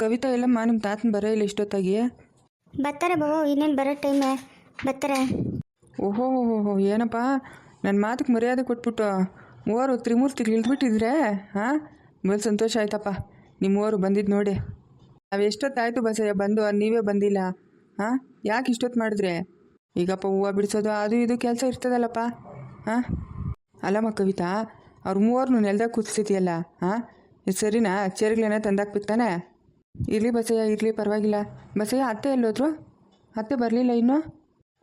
ಕವಿತಾ ಎಲ್ಲಮ್ಮ ನಿಮ್ಮ ತಾತನ ಬರೋ ಇಲ್ಲ ಇಷ್ಟೊತ್ತಾಗಿ? ಬರ್ತಾರೆ ಬಾಬು ಇನ್ನೇನು ಬರೋ ಟೈಮೇ ಬರ್ತಾರೆ. ಓಹೋ ಓಹೋ ಏನಪ್ಪ? ನನ್ನ ಮಾತಿಗೆ ಮರ್ಯಾದೆ ಕೊಟ್ಬಿಟ್ಟು ಮೂವರು ತ್ರಿಮೂರ್ತಿಗಳು ಇಳಿದ್ಬಿಟ್ಟಿದ್ರೆ ಹಾಂ? ಮೇಲೆ ಸಂತೋಷ ಆಯ್ತಪ್ಪ. ನಿಮ್ಮ ಮೂವರು ಬಂದಿದ್ದು ನೋಡಿ. ನಾವು ಎಷ್ಟೊತ್ತಾಯ್ತು ಬಸಯ್ಯ ಬಂದು ನೀವೇ ಬಂದಿಲ್ಲ ಹಾಂ? ಯಾಕೆ ಇಷ್ಟೊತ್ತು ಮಾಡಿದ್ರೆ? ಈಗಪ್ಪ ಹೂವು ಬಿಡಿಸೋದು ಅದು ಇದು ಕೆಲಸ ಇರ್ತದಲ್ಲಪ್ಪ ಹಾಂ? ಅಲ್ಲಮ್ಮ ಕವಿತಾ ಅವ್ರ ಮೂವರ್ನು ನೆಲ್ದಾಗ ಕೂತ್ಸಿದ್ಯಲ್ಲ ಹಾಂ? ಇದು ಸರಿನಾ? ಚೇರ್ಗಳೇನ ತಂದಾಕ್ಬೇಕು ತಾನೆ? ಇರಲಿ ಬಸಯ್ಯ ಇರಲಿ ಪರವಾಗಿಲ್ಲ. ಬಸಯ್ಯ ಅತ್ತೆ ಎಲ್ಲೋದ್ರು? ಅತ್ತೆ ಬರಲಿಲ್ಲ ಇನ್ನೂ?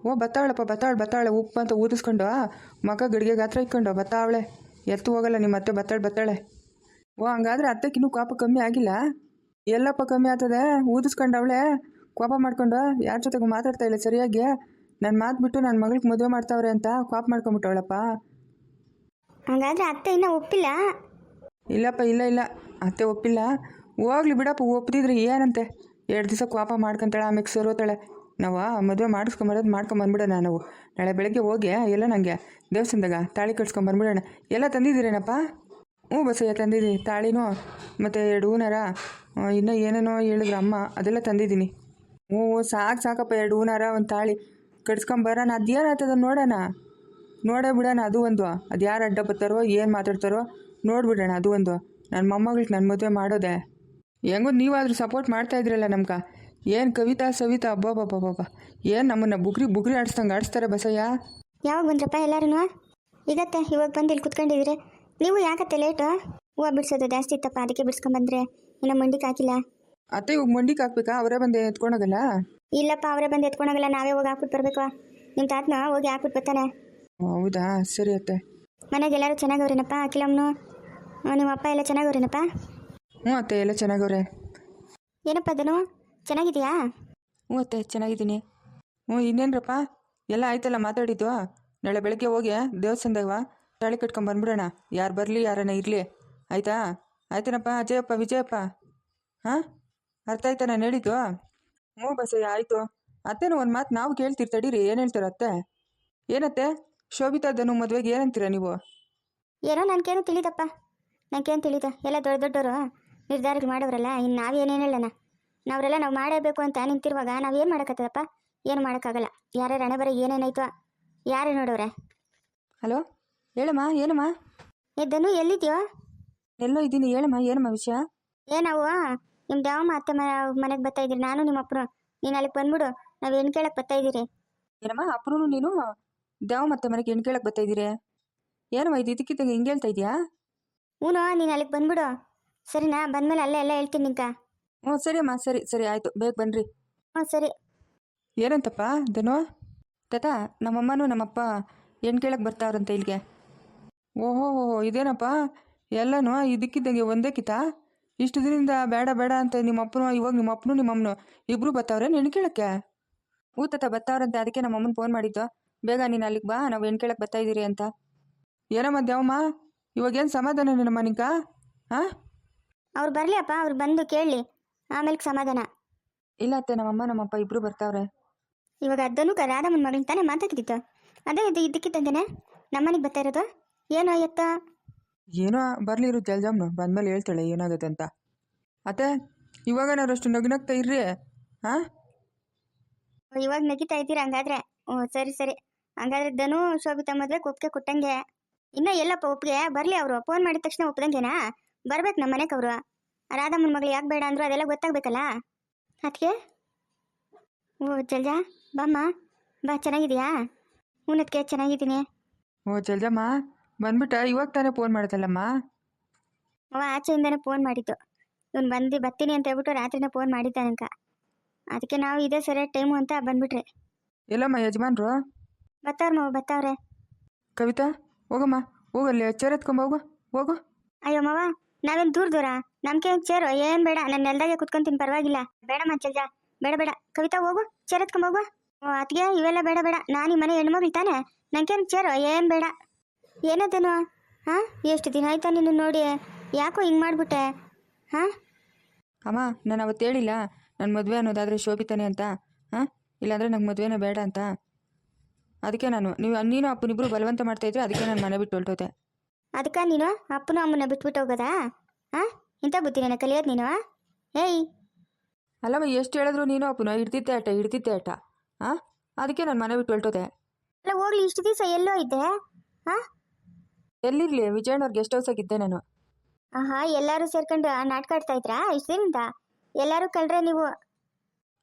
ಓ ಬತ್ತಾವಳಪ್ಪ ಬತ್ತಾವಳು ಬತ್ತಾಳೆ ಉಪ್ಪು ಅಂತ ಊದಿಸ್ಕೊಂಡು ಮಗ ಗಡಿಗೆ ಗಾತ್ರ ಇಕ್ಕೊಂಡು ಬತ್ತಾವಳೆ. ಎತ್ತು ಹೋಗಲ್ಲ ನಿಮ್ಮ ಅತ್ತೆ ಬತ್ತಾಳೆ ಬತ್ತಾಳೆ. ಓ ಹಂಗಾದ್ರೆ ಅತ್ತೆಗಿನ್ನೂ ಕೋಪ ಕಮ್ಮಿ ಆಗಿಲ್ಲ? ಎಲ್ಲಪ್ಪ ಕಮ್ಮಿ ಆಗ್ತದೆ? ಊದಿಸ್ಕೊಂಡವಳೆ ಕೋಪ ಮಾಡ್ಕೊಂಡು ಯಾರ ಜೊತೆಗೂ ಮಾತಾಡ್ತಾ ಇಲ್ಲ ಸರಿಯಾಗಿ? ನನ್ನ ಮಾತು ಬಿಟ್ಟು ನನ್ನ ಮಗಳಿಗೆ ಮದುವೆ ಮಾಡ್ತಾವ್ರೆ ಅಂತ ಕೋಪ ಮಾಡ್ಕೊಂಬಿಟ್ಟವಳಪ್ಪ. ಹಂಗಾದ್ರೆ ಅತ್ತೆ ಇನ್ನೂ ಒಪ್ಪಿಲ್ಲ? ಇಲ್ಲಪ್ಪ ಇಲ್ಲ ಇಲ್ಲ. ಅತ್ತೆ ಒಪ್ಪಿಲ್ಲ. ಹೋಗ್ಲಿ ಬಿಡಪ್ಪ ಒಪ್ಪಿದ್ರೆ ಏನಂತೆ? ಎರಡು ದಿವಸ ಕೋಪ ಮಾಡ್ಕೊಂತಾಳೆ ಆಮೇಲೆ ಸರೋತಾಳೆ ನಾವು ಮದುವೆ ಮಾಡಿಸ್ಕೊಂಬರೋದು ಮಾಡ್ಕೊಂಬಂದ್ಬಿಡೋಣ ನಾವು. ನಾಳೆ ಬೆಳಗ್ಗೆ ಹೋಗಿ ಎಲ್ಲ ನನಗೆ ದೇವಸ್ಥಾನದಾಗ ತಾಳಿ ಕಟ್ಸ್ಕೊಂಬಂದ್ಬಿಡೋಣ. ಎಲ್ಲ ತಂದಿದ್ದೀರೇನಪ್ಪ? ಹ್ಞೂ ಬಸಯ್ಯ, ತಂದಿದ್ದೀನಿ. ತಾಳಿನೋ, ಮತ್ತು ಎರಡು ಹೂನಾರ ಇನ್ನೂ ಏನೇನೋ ಹೇಳಿದ್ರು ಅಮ್ಮ, ಅದೆಲ್ಲ ತಂದಿದ್ದೀನಿ. ಹ್ಞೂ, ಸಾಕು ಸಾಕಪ್ಪ, ಎರಡು ಹೂನಾರ, ಒಂದು ತಾಳಿ. ಕಟ್ಸ್ಕೊಂಬರೋಣ, ಅದು ಏನಾಗ್ತದ ನೋಡೋಣ. ನೋಡೇ ಬಿಡೋಣ, ಅದು ಒಂದು. ಅದು ಯಾರು ಅಡ್ಡ ಬರ್ತಾರೋ ಏನು ಮಾತಾಡ್ತಾರೋ, ನೋಡಿಬಿಡೋಣ, ಅದು ಒಂದು. ನನ್ನ ಮೊಮ್ಮಗಳಿಗೆ ನನ್ನ ಮದುವೆ ಮಾಡೋದೆ. ಹೆಂಗೋ ನೀವಾದರೂ ಸಪೋರ್ಟ್ ಮಾಡ್ತಾ ಇದ್ರಲ್ಲ ನಮ್ಗೆ. ಏನು ಕವಿತಾ ಸವಿತಾ ಅಬ್ಬಬ್ಬಬ್ಬಬ್ಬ ಏನು ನಮ್ಮನ್ನು ಬುಗ್ರಿ ಬುಗ್ರಿ ಆಡಿಸ್ದಂಗೆ ಆಡಿಸ್ತಾರೆ ಬಸಯ್ಯ? ಯಾವಾಗ ಬಂದ್ರಪ್ಪ ಎಲ್ಲರೂ ಈಗತ್ತೆ ಇವಾಗ ಬಂದು ಇಲ್ಲಿ ಕುತ್ಕೊಂಡಿದ್ರೆ. ನೀವು ಯಾಕತ್ತೆ ಲೇಟು ಹೂವು ಬಿಡಿಸೋದು ಜಾಸ್ತಿ ಇತ್ತಪ್ಪ ಅದಕ್ಕೆ ಬಿಡ್ಸ್ಕೊಂಬಂದ್ರೆ ಇನ್ನು ಮಂಡಿಗೆ ಹಾಕಿಲ್ಲ. ಅತ್ತೆ ಇವಾಗ ಮಂಡಿಗೆ ಹಾಕ್ಬೇಕಾ? ಅವರೇ ಬಂದು ಎತ್ಕೊಂಡೋಗಲ್ಲ? ಇಲ್ಲಪ್ಪ ಅವರೇ ಬಂದು ಎತ್ಕೊಂಡೋಗಲ್ಲ. ನಾವೇ ಹೋಗಿ ಹಾಕ್ಬಿಟ್ಟು ಬರಬೇಕು. ನಿಮ್ಮ ತಾತನ ಹೋಗಿ ಹಾಕ್ಬಿಟ್ಟು ಬರ್ತಾನೆ. ಹೌದಾ? ಸರಿ ಅತ್ತೆ. ಮನೆಗೆ ಎಲ್ಲರೂ ಚೆನ್ನಾಗವ್ರೇನಪ್ಪ ಅಖಿಲಮ್ಮನು? ನಿಮ್ಮ ಅಪ್ಪ ಎಲ್ಲ ಚೆನ್ನಾಗವ್ರೇನಪ್ಪ? ಹ್ಞೂ ಅತ್ತೆ ಎಲ್ಲ ಚೆನ್ನಾಗವ್ರೆ ಏನಪ್ಪ ಅದನು ಚೆನ್ನಾಗಿದೆಯಾ? ಹ್ಞೂ ಅತ್ತೆ ಚೆನ್ನಾಗಿದ್ದೀನಿ. ಹ್ಞೂ ಇನ್ನೇನ್ರಪ್ಪ? ಎಲ್ಲ ಆಯ್ತಲ್ಲ ಮಾತಾಡಿದ್ದು? ನಾಳೆ ಬೆಳಗ್ಗೆ ಹೋಗಿ ದೇವಸ್ಥಾನದಾಗ ತಾಳಿ ಕಟ್ಕೊಂಡ್ ಬಂದ್ಬಿಡೋಣ. ಯಾರು ಬರಲಿ ಯಾರನ್ನ ಇರಲಿ. ಆಯ್ತಾ? ಆಯ್ತೇನಪ್ಪ ಅಜಯಪ್ಪ ವಿಜಯಪ್ಪ? ಹಾಂ? ಅರ್ಥ ಆಯ್ತಾ ನಾನು ಹೇಳಿದ್ದು? ಹ್ಞೂ ಬಸಯ್ಯ ಆಯಿತು. ಅತ್ತೇನು ಒಂದು ಮಾತು ನಾವು ಕೇಳ್ತೀರಿ ತಡೀರಿ. ಏನು ಹೇಳ್ತಾರೆ ಅತ್ತೆ? ಏನತ್ತೆ? ಶೋಭಿತಾದನು ಮದುವೆಗೆ ಏನಂತೀರ ನೀವು? ಏನೋ ನನಗೇನು ತಿಳಿದಪ್ಪ. ನನಗೇನು ತಿಳಿದ? ಎಲ್ಲ ದೊಡ್ಡ ದೊಡ್ಡವರು ನಿರ್ಧಾರಗಳು ಮಾಡೋರಲ್ಲ ಇನ್ನು ನಾವೇನೇನು ಹೇಳೋಣ? ನಾವರೆಲ್ಲ ನಾವು ಮಾಡಬೇಕು ಅಂತ ನಿಂತಿರುವಾಗ ನಾವೇನು ಮಾಡೋಕ್ಕತ್ತದಪ್ಪ ಏನು ಮಾಡೋಕ್ಕಾಗಲ್ಲ. ಯಾರ್ಯಾರು ಹಣೆ ಬರ ಏನೇನಾಯ್ತು ಯಾರು ನೋಡೋರೆ ಹಲೋ? ಹೇಳಮ್ಮ ಏನಮ್ಮ? ಎದ್ದನು ಎಲ್ಲಿದ್ಯೋ? ಎಲ್ಲೋ ಇದ್ದೀನಿ ಹೇಳಮ್ಮ ಏನಮ್ಮ ವಿಷಯ? ಏ ನಾವು ನಿಮ್ಮ ದೇವಮ್ಮ ಅತ್ತೆ ಮನೆಗೆ ಬರ್ತಾ ಇದ್ದೀರಿ? ನಾನು ನಿಮ್ಮ ಅಪ್ಪನು. ನೀನು ಅಲ್ಲಿಗೆ ಬಂದ್ಬಿಡು. ನಾವು ಏನು ಕೇಳಕ್ಕೆ ಬರ್ತಾ ಇದ್ದೀರಿ. ಏನಮ್ಮ ಅಪ್ಪನೂ ನೀನು ದ್ಯಾವ ಮತ್ತೆ ಮನೆಗೆ ಹೆಣ್ಣು ಕೇಳಕ್ಕೆ ಬರ್ತಾ ಇದ್ದೀರಿ? ಏನಮ್ಮ ಇದು ಇದಕ್ಕಿದ್ದಂಗೆ ಹಿಂಗೆ ಹೇಳ್ತಾ ಇದೆಯಾ? ಹ್ಞೂ ನೀನು ಅಲ್ಲಿಗೆ ಬಂದ್ಬಿಡು. ಸರಿನಾ? ಬಂದ್ಮೇಲೆ ಅಲ್ಲೇ ಎಲ್ಲ ಹೇಳ್ತೀನಿ ನಿಂಕ ಹ್ಞೂ ಸರಿ ಅಮ್ಮ ಸರಿ ಸರಿ ಆಯಿತು. ಬೇಗ ಬನ್ನಿರಿ ಹ್ಞೂ ಸರಿ. ಏನಂತಪ್ಪ ಧನು? ತಾತ ನಮ್ಮಮ್ಮನೂ ನಮ್ಮಪ್ಪ ಹೆಣ್ಣು ಕೇಳಕ್ಕೆ ಬರ್ತಾವ್ರಂತೆ ಇಲ್ಲಿಗೆ. ಓಹೋ ಇದೇನಪ್ಪ? ಎಲ್ಲನೂ ಇದಕ್ಕಿದ್ದಂಗೆ ಒಂದೇ ಕಿತ? ಇಷ್ಟು ದಿನದಿಂದ ಬೇಡ ಬೇಡ ಅಂತ ನಿಮ್ಮಪ್ಪನು ಇವಾಗ ನಿಮ್ಮ ಅಪ್ಪನು ನಿಮ್ಮ ಅಮ್ಮನು ಇಬ್ಬರು ಬರ್ತಾವ್ರೆ ಹೆಣ್ಣು ಕೇಳಕ್ಕೆ? ಹ್ಞೂ ತಾತ ಬರ್ತಾವ್ರಂತೆ ಅದಕ್ಕೆ ನಮ್ಮ ಅಮ್ಮನ ಫೋನ್ ಮಾಡಿದ್ದು. ಬೇಗ ನೀನು ಅಲ್ಲಿಗೆ ಬಾ ನಾವು ಹೆಣ್ಣು ಕೇಳಕ್ಕೆ ಬರ್ತಾ ಇದ್ದೀರಿ ಅಂತ. ಏನಮ್ಮ ದೇವಮ್ಮ ಇವಾಗೇನು ಸಮಾಧಾನ ನಿನ್ನಮ್ಮ ನಿಂಕ ಹಾಂ? ಅವ್ರು ಬರಲಿ ಅಪ್ಪ ಅವ್ರು ಬಂದು ಕೇಳಲಿ ಆಮೇಲೆ ಸಮಾಧಾನ. ಇಲ್ಲ ಅತ್ತೆ ನಮ್ಮಮ್ಮ ನಮ್ಮಪ್ಪ ಇಬ್ರು ಬರ್ತಾವ್ರೆ. ಇವಾಗ ಅದನ್ನು ರಾಧಮ್ಮನ ಮಗಳನ್ನ ತಾನೇ ಮಾತಾಡ್ತಿತ್ತು ಅದೇ ಇದು ಇದ್ದಕ್ಕಿದ್ದಂತೆನೆ ನಮ್ಮನೆಗೆ ಬರ್ತಾ ಇರೋದು? ಏನೋ ಆಯತ್ತ ಏನೋ ಬರಲಿ ಇರು ಜಲ್ಜಾಮ್ನು ಬಂದ್ಮೇಲೆ ಹೇಳ್ತಾಳೆ ಏನಾಗುತ್ತೆ ಅಂತ. ಅತ್ತೆ ಇವಾಗನಾರು ಅಷ್ಟು ನಗ್ನಗ್ತಾ ಇರ್ರಿ ಹಾಂ ಇವಾಗ ನಗಿತಾ ಇದ್ದೀರಾ ಹಂಗಾದ್ರೆ? ಹ್ಞೂ ಸರಿ ಸರಿ. ಹಂಗಾದ್ರೆ ಧನು ಶೋಭಿತ ಮದುವೆ ಒಪ್ಪಿಗೆ ಕೊಟ್ಟಂಗೆ. ಇನ್ನೂ ಎಲ್ಲಪ್ಪ ಒಪ್ಪಿಗೆ? ಬರಲಿ ಅವರು ಫೋನ್ ಮಾಡಿದ ತಕ್ಷಣ ಒಪ್ದಂಗೆನಾ ಬರ್ಬೇಕು ನಮ್ಮ ಮನೆಗೆ ಅವರು. ರಾಧಮ್ಮನ ಮಗಳು ಯಾಕೆ ಬೇಡ ಅಂದ್ರು ಅದೆಲ್ಲ ಗೊತ್ತಾಗಬೇಕಲ್ಲ? ಅದಕ್ಕೆ ಓ ಜಲ್ಜಾ ಬಾಮ್ಮ ಬಾ ಚೆನ್ನಾಗಿದೆಯಾ? ಹ್ಞೂನದ್ಕೆ ಚೆನ್ನಾಗಿದ್ದೀನಿ. ಓ ಜಲ್ಜಮ್ಮ ಬಂದ್ಬಿಟ್ಟ ಇವಾಗ ತಾನೇ ಫೋನ್ ಮಾಡ್ದಲ್ಲಮ್ಮ? ಅವ ಆಚೆಯಿಂದನೇ ಫೋನ್ ಮಾಡಿದ್ದು. ಇವ್ನು ಬಂದು ಬರ್ತೀನಿ ಅಂತ ಹೇಳ್ಬಿಟ್ಟು ರಾತ್ರಿನೇ ಫೋನ್ ಮಾಡಿದ್ದ ನಂಕ ಅದಕ್ಕೆ ನಾವು ಇದೇ ಸರಿ ಟೈಮು ಅಂತ ಬಂದ್ಬಿಟ್ರೆ. ಎಲ್ಲಮ್ಮ ಯಜಮಾನ್ರು? ಬತ್ತವ್ರ ಮಾವ ಬತ್ತವ್ರೆ. ಕವಿತಾ ಹೋಗಮ್ಮ ಹೋಗಲ್ಲಿ ಚೇರ್ ಎತ್ಕೊಂಬ ಹೋಗು ಹೋಗು. ಅಯ್ಯೋ ಮಾವ ನಾವೇನು ದೂರ ದೂರ. ನಮ್ಗೆ ಚೇರು. ಏನ್ ಬೇಡ ನನ್ನ ನೆಲ್ದಾಗೆ ಕುತ್ಕೊಂತೀನಿ ಪರವಾಗಿಲ್ಲ. ಬೇಡ ಮಂಚಲ್ಜ ಬೇಡ ಬೇಡ. ಕವಿತಾ, ಹೋಗು. ಚೇರ್ ಎತ್ಕೊಂಡ್ ಹೋಗು. ಅತ್ಗೆ ಇವೆಲ್ಲ ಬೇಡ ಬೇಡ. ನಾನು ಈ ಮನೆ ಹೆಣ್ಮಗ್ಳು ತಾನೆ. ನಂಗೇನು ಚೇರು. ಏನ್ ಬೇಡ. ಏನದೇನು? ಹಾ? ಎಷ್ಟು ದಿನ ಆಯ್ತಾ ನಿನ್ನ ನೋಡಿ? ಯಾಕೋ ಹಿಂಗ್ ಮಾಡ್ಬಿಟ್ಟೆ? ಹಾ? ಅಮ್ಮ, ನಾನು ಅವತ್ತು ಹೇಳಿಲ್ಲ. ನನ್ನ ಮದುವೆ ಅನ್ನೋದಾದ್ರೆ ಶೋಭಿತಾನೆ ಅಂತ. ಹಾಂ? ಇಲ್ಲಾಂದರೆ ನಂಗೆ ಮದುವೆನೇ ಬೇಡ ಅಂತ. ಅದಕ್ಕೆ ನಾನು, ನೀವು, ನೀನು ಅಪ್ಪನಿಬ್ರು ಬಲವಂತ ಮಾಡ್ತಾಯಿದ್ರೆ ಅದಕ್ಕೆ ನಾನು ಮನೆ ಬಿಟ್ಟು ಹೊರಟೋದೆ. ಅದಕ್ಕೆ ನೀನು ಅಪ್ಪನ ಅಮ್ಮನ ಬಿಟ್ಬಿಟ್ಟು ಹೋಗೋದಾ? ಹಾ ಇಂಥ ಬುದ್ಧಿ ನನ್ನ ಕಲಿಯೋದು ನೀನು ಏಯ್! ಅಲ್ಲಮ್ಮ ಎಷ್ಟು ಹೇಳಿದ್ರು ನೀನು ಅಪ್ಪನ? ಹಿಡ್ತಿದ್ದೆ ಆಟ ಹಿಡ್ತಿದ್ದೆ ಆಟ ಹಾಂ ಅದಕ್ಕೆ ನಾನು ಮನೆ ಬಿಟ್ಟು ಹೊರಟೋದೆ. ಅಲ್ಲ ಹೋಗ್ಲಿ ಇಷ್ಟು ದಿವಸ ಎಲ್ಲೋ ಇದ್ದೆ ಹಾಂ ಎಲ್ಲಿರಲಿ? ವಿಜಯಣ್ಣವ್ರ ಗೆಸ್ಟ್ ಹೌಸಾಗಿದ್ದೆ ನಾನು. ಆಹಾ ಎಲ್ಲರೂ ಸೇರ್ಕೊಂಡು ನಾಟಕ ಆಡ್ತಾ ಇದ್ರಾ? ಇಷ್ಟು ದಿನದಿಂದ? ಎಲ್ಲರೂ ಕಳ್ರೆ ನೀವು?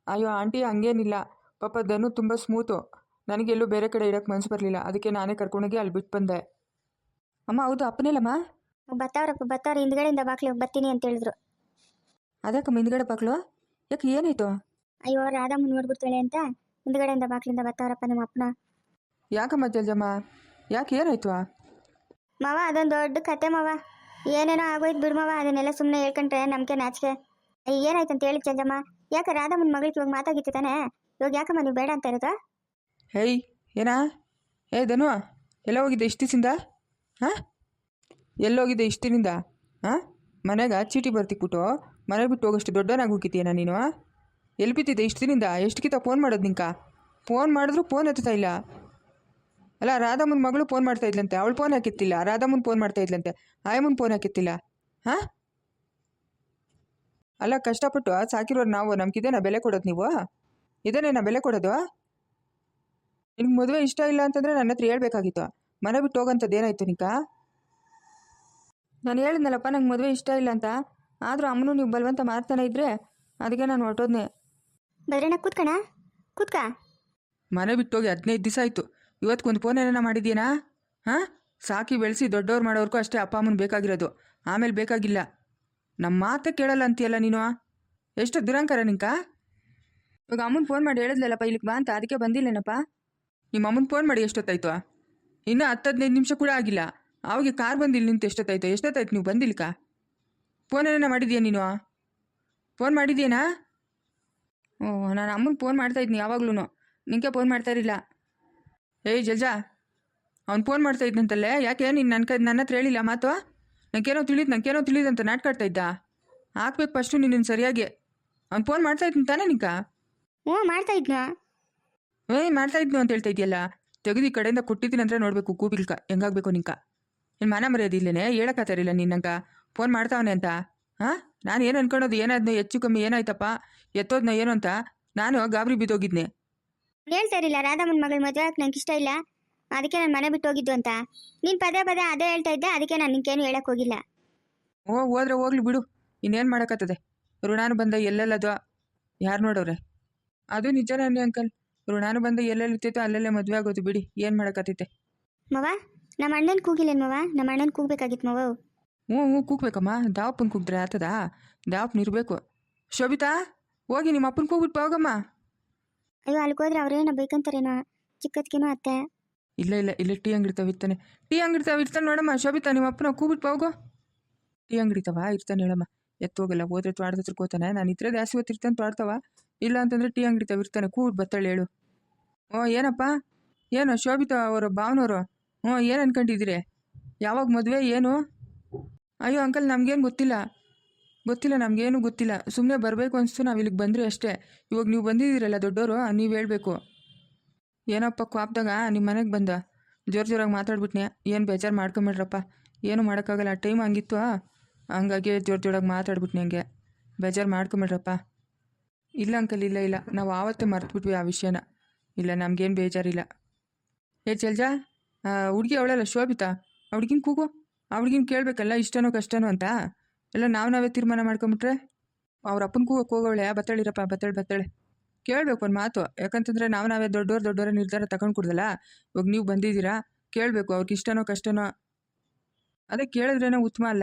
ಅಯ್ಯೋ ಆಂಟಿ ಹಂಗೇನಿಲ್ಲ. ಪಾಪ ದನು ತುಂಬ ಸ್ಮೂತು ನನಗೆಲ್ಲೂ ಬೇರೆ ಕಡೆ ಇಡೋಕ್ಕೆ ಮನಸ್ಸು ಬರಲಿಲ್ಲ. ಅದಕ್ಕೆ ನಾನೇ ಕರ್ಕೊಂಡೋಗಿ ಅಲ್ಲಿ ಬಿಟ್ಟು ಬಂದೆ. ಅಮ್ಮ ಹೌದು ಅಪ್ಪನಿಲ್ಲಮ್ಮ? ಬತ್ತಾವ್ರಪ್ಪ ಬತ್ತಾವ್ರ ಹಿಂದ್ಗಡೆಯಿಂದ ಬಾಕ್ಲಿ ಬರ್ತೀನಿ ಅಂತ ಹೇಳಿದ್ರು. ಅದಕ್ಕಮ್ಮ ಹಿಂದ್ಗಡೆ ಬಾಕ್ಲು? ಯಾಕೆ ಏನಾಯ್ತು? ಅಯ್ಯೋ ರಾಧಮ್ಮ ನೋಡ್ಬಿಡ್ತಾಳೆ ಅಂತ ಹಿಂದ್ಗಡೆಯಿಂದ ಬಾಕ್ಲಿಂದ ಬತ್ತಾವ್ರಪ್ಪ ನಿಮ್ಮ ಅಪ್ಪನ. ಯಾಕಮ್ಮ ಜಲ್ಜಮ್ಮ? ಯಾಕೆ ಏನಾಯ್ತು? ಮಾವ ಅದೊಂದು ದೊಡ್ಡ ಕತೆ ಮಾವ. ಏನೇನೋ ಆಗೋಯ್ತು ಬಿಡು ಮಾವ ಅದನ್ನೆಲ್ಲ ಸುಮ್ಮನೆ ಹೇಳ್ಕೊಂಡ್ರೆ ನಮ್ಗೆ ನಾಚಿಕೆ. ಏನಾಯ್ತು ಅಂತ ಹೇಳಿ ಚಂದಮ್ಮ ಯಾಕೆ ರಾಧಮ್ಮನ ಮಗಳಿಗೆ ಇವಾಗ ಮಾತಾಗಿತ್ತು ತಾನೆ? ಇವಾಗ ಯಾಕಮ್ಮ ನೀವು ಬೇಡ ಅಂತ ಇರೋದು? ಹೇಯ್ ಏನಾ? ಏ ಧನು ಎಲ್ಲ ಹೋಗಿದ್ದೆ ಇಷ್ಟು ಹಾಂ? ಎಲ್ಲೋಗಿದ್ದೆ ಇಷ್ಟಿನಿಂದ? ಹಾಂ? ಮನೆಗೆ ಚೀಟಿ ಬರ್ತಿಕ್ಬಿಟ್ಟು ಮನೆ ಬಿಟ್ಟು ಹೋಗೋಷ್ಟು ದೊಡ್ಡವನಾಗಿ ಹೋಗಿದ್ದೀಯಾ ನೀನು ಎಲ್ಲಿ ಬಿದ್ದಿದ್ದೆ ಇಷ್ಟು ದಿನದಿಂದ ಎಷ್ಟಕ್ಕಿಂತ ಫೋನ್ ಮಾಡೋದು ನಿಂಕ? ಫೋನ್ ಮಾಡಿದ್ರು ಫೋನ್ ಎತ್ತಾ ಇಲ್ಲ? ಅಲ್ಲ, ರಾಧಮ್ಮನ ಮಗಳು ಫೋನ್ ಮಾಡ್ತಾ ಇದ್ಲಂತೆ. ಅವಳು ಫೋನ್ ಹಾಕಿತ್ತಿಲ್ಲ ರಾಧಮ್ಮನ ಫೋನ್ ಮಾಡ್ತಾ ಇದ್ಲಂತೆ. ಆಯಮ್ಮನ ಫೋನ್ ಹಾಕಿತ್ತಿಲ್ಲ ಹಾಂ? ಅಲ್ಲ, ಕಷ್ಟಪಟ್ಟು ಸಾಕಿರೋರು ನಾವು ನಮ್ಗಿದೇನಾ ಬೆಲೆ ಕೊಡೋದು ನೀವು? ಇದೇನೇನಾ ಬೆಲೆ ಕೊಡೋದು? ನಿಮ್ಗೆ ಮದುವೆ ಇಷ್ಟ ಇಲ್ಲ ಅಂತಂದರೆ ನನ್ನ ಹತ್ರ ಹೇಳ್ಬೇಕಾಗಿತ್ತು. ಮನೆ ಬಿಟ್ಟು ಹೋಗಂಥದ್ದು ಏನಾಯ್ತು ನಿಕ? ನಾನು ಹೇಳಿದ್ನಲ್ಲಪ್ಪ ನಂಗೆ ಮದುವೆ ಇಷ್ಟ ಇಲ್ಲ ಅಂತ. ಆದರೂ ಅಮ್ಮನು ನೀವು ಬಲವಂತ ಮಾಡ್ತಾನೆ ಇದ್ರೆ ಅದಕ್ಕೆ ನಾನು ಹೊರಟೋದ್ನೆ. ಬದ್ರಣ್ಣ ಕೂತ್ಕಣ ಕೂತ್ಕ. ಮನೆ ಬಿಟ್ಟೋಗಿ ಹದಿನೈದು ದಿವಸ ಆಯಿತು. ಇವತ್ತಿಗೊಂದು ಫೋನ್ ಏನೇನ ಮಾಡಿದ್ದೀನಾ ಹಾಂ? ಸಾಕಿ ಬೆಳೆಸಿ ದೊಡ್ಡವ್ರು ಮಾಡೋರ್ಗೂ ಅಷ್ಟೇ ಅಪ್ಪ ಅಮ್ಮನ ಬೇಕಾಗಿರೋದು. ಆಮೇಲೆ ಬೇಕಾಗಿಲ್ಲ. ನಮ್ಮ ಮಾತೇ ಕೇಳಲ್ಲ ಅಂತೀಯಲ್ಲ ನೀನು? ಎಷ್ಟು ದುರಂಕಾರ ನಿಂಕ? ಇವಾಗ ಅಮ್ಮನ ಫೋನ್ ಮಾಡಿ ಹೇಳಿದ್ಲಲ್ಲಪ್ಪ ಇಲ್ಲಿಗೆ ಬಾ ಅಂತ ಅದಕ್ಕೆ ಬಂದಿಲ್ಲೇನಪ್ಪ? ನಿಮ್ಮ ಅಮ್ಮನ ಫೋನ್ ಮಾಡಿ ಎಷ್ಟೊತ್ತಾಯ್ತು? ಇನ್ನೂ ಹತ್ತು ಹದಿನೈದು ನಿಮಿಷ ಕೂಡ ಆಗಿಲ್ಲ. ಅವಾಗ ಕಾರ್ ಬಂದಿಲ್ಲ ನಿಂತು ಎಷ್ಟೊತ್ತಾಯ್ತು? ಎಷ್ಟೊತ್ತಾಯ್ತು ನೀವು ಬಂದಿಲ್ಕ? ಫೋನ್ ಏನೇನ ಮಾಡಿದ್ಯಾ ನೀನು? ಫೋನ್ ಮಾಡಿದೀಯನಾ? ಓ ನಾನು ಅಮ್ಮನ ಫೋನ್ ಮಾಡ್ತಾ ಇದ್ನಿ ಯಾವಾಗ್ಲೂ ನಿಂಗೆ ಫೋನ್ ಮಾಡ್ತಾ ಇರಲಿಲ್ಲ. ಏಯ್ ಜಜಾ ಅವ್ನು ಫೋನ್ ಮಾಡ್ತಾ ಇದ್ನಂತಲ್ಲೇ? ಯಾಕೆ ನೀನು ನನ್ನ ಕೈ ನನ್ನ ಹತ್ರ ಹೇಳಿಲ್ಲ ಮಾತು? ನಂಗೇನೋ ತಿಳಿದು ನಂಗೇನೋ ತಿಳಿದು ಅಂತ ನಾಟ್ಕಾಡ್ತಾ ಇದ್ದ? ಹಾಕ್ಬೇಕು ಫಸ್ಟು ನಿನ್ನ ಸರಿಯಾಗಿ. ಅವ್ನು ಫೋನ್ ಮಾಡ್ತಾ ಇದ್ನ ತಾನೇ ನಿಂಕ ಹ್ಞೂ ಮಾಡ್ತಾ ಇದ್ನ. ಏಯ್ ಮಾಡ್ತಾ ಇದ್ನು ಅಂತ ಹೇಳ್ತಾ ಇದೆಯಲ್ಲ? ತೆಗೆದು ಈ ಕಡೆಯಿಂದ ಕೊಟ್ಟಿದ್ದೀನಿ ಅಂದ್ರೆ ನೋಡಬೇಕು ಕೂಬಿಲ್ಕ ಹೆಂಗಾಗಬೇಕು ನಿಂಕ? ಏನು ಮನ ಮರ್ಯಾದಿಲ್ಲೇನೆ ಹೇಳಕ್ಕಾತಾರಿಲ್ಲ ನಿನ್ನಂಗ ಫೋನ್ ಮಾಡ್ತಾವನೆ ಅಂತ. ಹಾಂ? ನಾನು ಏನು ಅನ್ಕೊಳೋದು ಏನಾದ್ನ ಹೆಚ್ಚು ಕಮ್ಮಿ ಏನಾಯ್ತಪ್ಪ? ಎತ್ತೋದ್ನ ಏನು ಅಂತ? ನಾನು ಗಾಬರಿ ಬಿದ್ದೋಗಿದ್ನೆ. ಹೇಳ್ತಾ ಇರಲಿಲ್ಲ ರಾಧಮ್ಮನ ಮಗಳ ಮದುವೆ ಆಗಕ್ಕೆ ನಂಗೆ ಇಷ್ಟ ಇಲ್ಲ. ಅದಕ್ಕೆ ನಾನು ಮನೆ ಬಿಟ್ಟು ಹೋಗಿದ್ದು ಅಂತ. ನೀನು ಪದೇ ಪದೇ ಅದೇ ಹೇಳ್ತಾ ಇದ್ದೆ ಅದಕ್ಕೆ ನಾನು ನಿನ್ಗೇನು ಹೇಳಕ್ ಹೋಗಿಲ್ಲ. ಓ ಹೋದ್ರೆ ಹೋಗ್ಲಿ ಬಿಡು. ಇನ್ನೇನು ಮಾಡಕತ್ತದೆ ಋಣಾನು ಬಂದ ಎಲ್ಲೆಲ್ಲದು? ಯಾರು ನೋಡೋರೆ? ಅದು ನಿಜನೇ ಅಂಕಲ್? ಋಣಾನು ಬಂದು ಎಲ್ಲೆಲ್ಲಿ ಇರ್ತೈತೋ ಅಲ್ಲೆಲ್ಲೇ ಮದುವೆ ಆಗೋದು ಬಿಡಿ. ಏನು ಮಾಡಕತ್ತೈತೆ? ಮವ ನಮ್ಮ ಅಣ್ಣನ ಕೂಗಿಲ್ಲ ಮವ? ನಮ್ಮ ಅಣ್ಣನ ಕೂಗ್ಬೇಕಾಗಿತ್ತು ಮವ. ಹ್ಞೂ ಹ್ಞೂ ಕೂಗ್ಬೇಕಮ್ಮ. ದಾವಪ್ಪನ ಕೂಗಿದ್ರೆ ಆತದ? ದಾವಪ್ಪನ ಇರಬೇಕು. ಶೋಭಿತಾ ಹೋಗಿ ನಿಮ್ಮ ಅಪ್ಪನ ಕೂಗ್ಬಿಟ್ಟು ಹೋಗಮ್ಮ. ಅಯ್ಯೋ ಅಲ್ಲಿ ಹೋದ್ರೆ ಅವ್ರೇನ ಬೇಕಂತಾರೇನೋ? ಚಿಕ್ಕದ್ಕೇನೋ ಅತ್ತೆ? ಇಲ್ಲ ಇಲ್ಲ ಇಲ್ಲ ಟೀ ಅಂಗಡಿ ತಾವ ಇರ್ತಾನೆ. ಟೀ ಅಂಗಡಿ ತಾವ ಇರ್ತಾನೆ ನೋಡಮ್ಮ. ಶೋಭಿತಾ ನಿಮ್ಮ ಅಪ್ಪನ ಕೂಗ್ಬಿಟ್ಟು ಹೋಗೋ. ಟೀ ಅಂಗಡಿ ತಾವ? ಇರ್ತಾನೆ ಹೇಳಮ್ಮ. ಎತ್ತೋಗಲ್ಲ ಹೋದ್ರೆ ತ್ವಾಡ್ದ ಹತ್ರ ಕೂತಾನೆ ನಾನು ಇದ್ರೆ ಜಾಸ್ತಿ ಹೊತ್ತಿರ್ತಾನೆ ತ್ವಾಡ್ತಾವ ಇಲ್ಲ ಅಂತಂದ್ರೆ ಟೀ ಅಂಗಡಿ ತವಿರ್ತಾನೆ ಬತ್ತಳೆ ಬತ್ತಾಳೆ ಹೇಳು. ಓ, ಏನಪ್ಪ? ಏನು, ಶೋಭಿತಾ ಅವರು ಭಾವನವರು ಹ್ಞೂ ಏನು ಅನ್ಕೊಂಡಿದ್ದೀರಿ? ಯಾವಾಗ ಮದುವೆ, ಏನು? ಅಯ್ಯೋ, ಅಂಕಲ್, ನಮಗೇನು ಗೊತ್ತಿಲ್ಲ. ಗೊತ್ತಿಲ್ಲ, ನಮಗೇನು ಗೊತ್ತಿಲ್ಲ. ಸುಮ್ಮನೆ ಬರಬೇಕು ಅನಿಸ್ತು ನಾವು ಇಲ್ಲಿಗೆ ಬಂದರೆ ಅಷ್ಟೇ. ಇವಾಗ ನೀವು ಬಂದಿದ್ದೀರಲ್ಲ ದೊಡ್ಡವರು ನೀವು ಹೇಳಬೇಕು. ಏನಪ್ಪ, ಕ್ವಾಪ್ದಾಗ ನಿಮ್ಮ ಮನೆಗೆ ಬಂದ? ಜೋರು ಜೋರಾಗಿ ಮಾತಾಡ್ಬಿಟ್ನೆ. ಏನು ಬೇಜಾರು ಮಾಡ್ಕೊಂಬಿಡ್ರಪ್ಪ. ಏನು ಮಾಡೋಕ್ಕಾಗಲ್ಲ. ಟೈಮ್ ಹಂಗಿತ್ತು ಹಂಗಾಗಿ ಜೋರು ಜೋರಾಗಿ ಮಾತಾಡ್ಬಿಟ್ನಿ ಹಂಗೆ. ಬೇಜಾರು ಮಾಡ್ಕೊಂಬಿಡ್ರಪ್ಪ. ಇಲ್ಲ ಅಂಕಲ್ ಇಲ್ಲ ಇಲ್ಲ. ನಾವು ಆವತ್ತೇ ಮರ್ತುಬಿಟ್ವಿ ಆ ವಿಷಯನ. ಇಲ್ಲ, ನಮಗೇನು ಬೇಜಾರಿಲ್ಲ. ಏ ಚಲ್ಜಾ ಹುಡುಗಿ ಅವಳಲ್ಲ, ಶೋಭಿತಾ? ಹುಡ್ಗಿನ ಕೂಗು. ಆ ಕೇಳಬೇಕಲ್ಲ, ಇಷ್ಟನೋ ಕಷ್ಟನೋ ಅಂತ. ಎಲ್ಲ ನಾವು ನಾವೇ ತೀರ್ಮಾನ ಮಾಡ್ಕೊಂಬಿಟ್ರೆ? ಅವ್ರ ಅಪ್ಪನ ಕೂಗಕ್ಕೆ ಹೋಗೋಳೆ ಬತ್ತಳಿರಪ್ಪ ಬತ್ತಳೆ ಬತ್ತಳೆ ಕೇಳಬೇಕು ಒಂದು ಮಾತು. ಯಾಕಂತಂದ್ರೆ ನಾವು ನಾವೇ ದೊಡ್ಡವ್ರು ದೊಡ್ಡವರ ನಿರ್ಧಾರ ತಗೊಂಡು ಕೊಡ್ದಲ್ಲ? ಇವಾಗ ನೀವು ಬಂದಿದ್ದೀರಾ? ಕೇಳಬೇಕು, ಅವ್ರಿಗೆ ಇಷ್ಟನೋ, ಕಷ್ಟನೋ. ಅದೇ ಕೇಳಿದ್ರೇನೋ ಉತ್ತಮ ಅಲ್ಲ?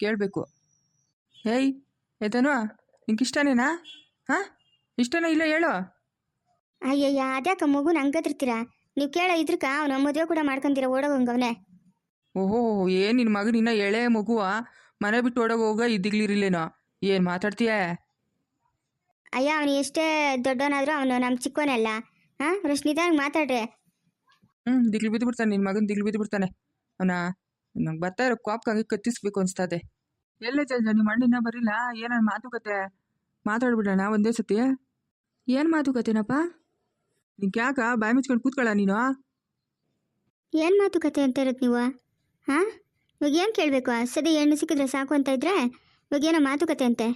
ಕೇಳಬೇಕು. ಹೇಯ್ ಏತನೋ ನಿಂಗೆ ಇಷ್ಟನೇನಾ? ಹಾಂ? ಇಷ್ಟನ ಇಲ್ಲ ಹೇಳು. ಅಯ್ಯಯ್ಯ ಅದ್ಯಾಕ ಮಗುನ ಹತ್ತಿರ್ತೀರಾ ನೀವು ಕೇಳೋ ಇದ್ರಕ ಅವ್ನ ಮದುವೆ ಕೂಡ ಮಾಡ್ಕೊಂತೀರ ಓಡೋಗಂಗವನೇ. ಓಹೋ ಏನು ನಿನ್ನ ಮಗನಿನ್ನ ಎಳೆ ಮಗುವ? ಮನೆ ಬಿಟ್ಟು ಓಡೋಗ ಹೋಗ ಇದ್ದಿಗ್ಲಿರಿಲ್ಲೇನೋ ಏನು ಮಾತಾಡ್ತೀಯ? ಅಯ್ಯ ಅವನು ಎಷ್ಟೇ ದೊಡ್ಡವನಾದ್ರೂ ಅವನು ನಮ್ಮ ಚಿಕ್ಕವನಲ್ಲ ಹಾ ಹಾಂ ರಶ್ ನಿಧಾನ ಮಾತಾಡ್ರಿ. ಹ್ಞೂ ದಿಗ್ಲು ಬಿದ್ದು ಬಿಡ್ತಾನೆ ನಿನ್ನ ಮಗನ ದಿಗ್ಲು ಬಿದ್ದು ಬಿಡ್ತಾನೆ. ಅವನ ನಂಗೆ ಬರ್ತಾ ಇರೋ ಕಾಪ್ಕಾಗಿ ಕತ್ತಿಸ್ಬೇಕು ಅನ್ಸ್ತದೆ. ಎಲ್ಲೇ ಚಂದ್ರ ನಿಮ್ಮ ಮಣ್ಣಿನ ಬರಿಲ್ಲ ಏನಾದ್ರು ಮಾತುಕತೆ? ಮಾತಾಡ್ಬಿಡೋಣ ಒಂದೇ ಸತಿ. ಏನು ಮಾತುಕತೆನಪ್ಪ ನಿಂಗೆ ಯಾಕ ಬಾಯಿ ಮುಚ್ಕೊಂಡು ಕೂತ್ಕೊಳ್ಳ ನೀನು? ಏನು ಮಾತುಕತೆ ಅಂತ ಇರೋದು ನೀವು? ಹಾಂ? ಇವಾಗ ಏನು ಕೇಳಬೇಕು? ಸದ್ಯ ಹೆಣ್ಣು ಸಿಕ್ಕಿದ್ರೆ ಸಾಕು ಅಂತ ಇದ್ರೆ ಇವಾಗ ಏನೋ ಮಾತುಕತೆ ಅಂತೆ.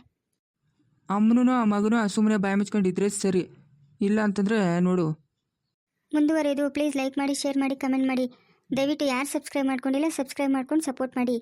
ಅಮ್ಮನೂ ಮಗನೂ ಸುಮ್ಮನೆ ಬಾಯಿ ಮುಚ್ಕೊಂಡಿದ್ರೆ ಸರಿ. ಇಲ್ಲ ಅಂತಂದರೆ ನೋಡು. ಮುಂದುವರೆದು ಪ್ಲೀಸ್ ಲೈಕ್ ಮಾಡಿ ಶೇರ್ ಮಾಡಿ ಕಮೆಂಟ್ ಮಾಡಿ. ದಯವಿಟ್ಟು ಯಾರು ಸಬ್ಸ್ಕ್ರೈಬ್ ಮಾಡ್ಕೊಂಡಿಲ್ಲ ಸಬ್ಸ್ಕ್ರೈಬ್ ಮಾಡ್ಕೊಂಡು ಸಪೋರ್ಟ್ ಮಾಡಿ.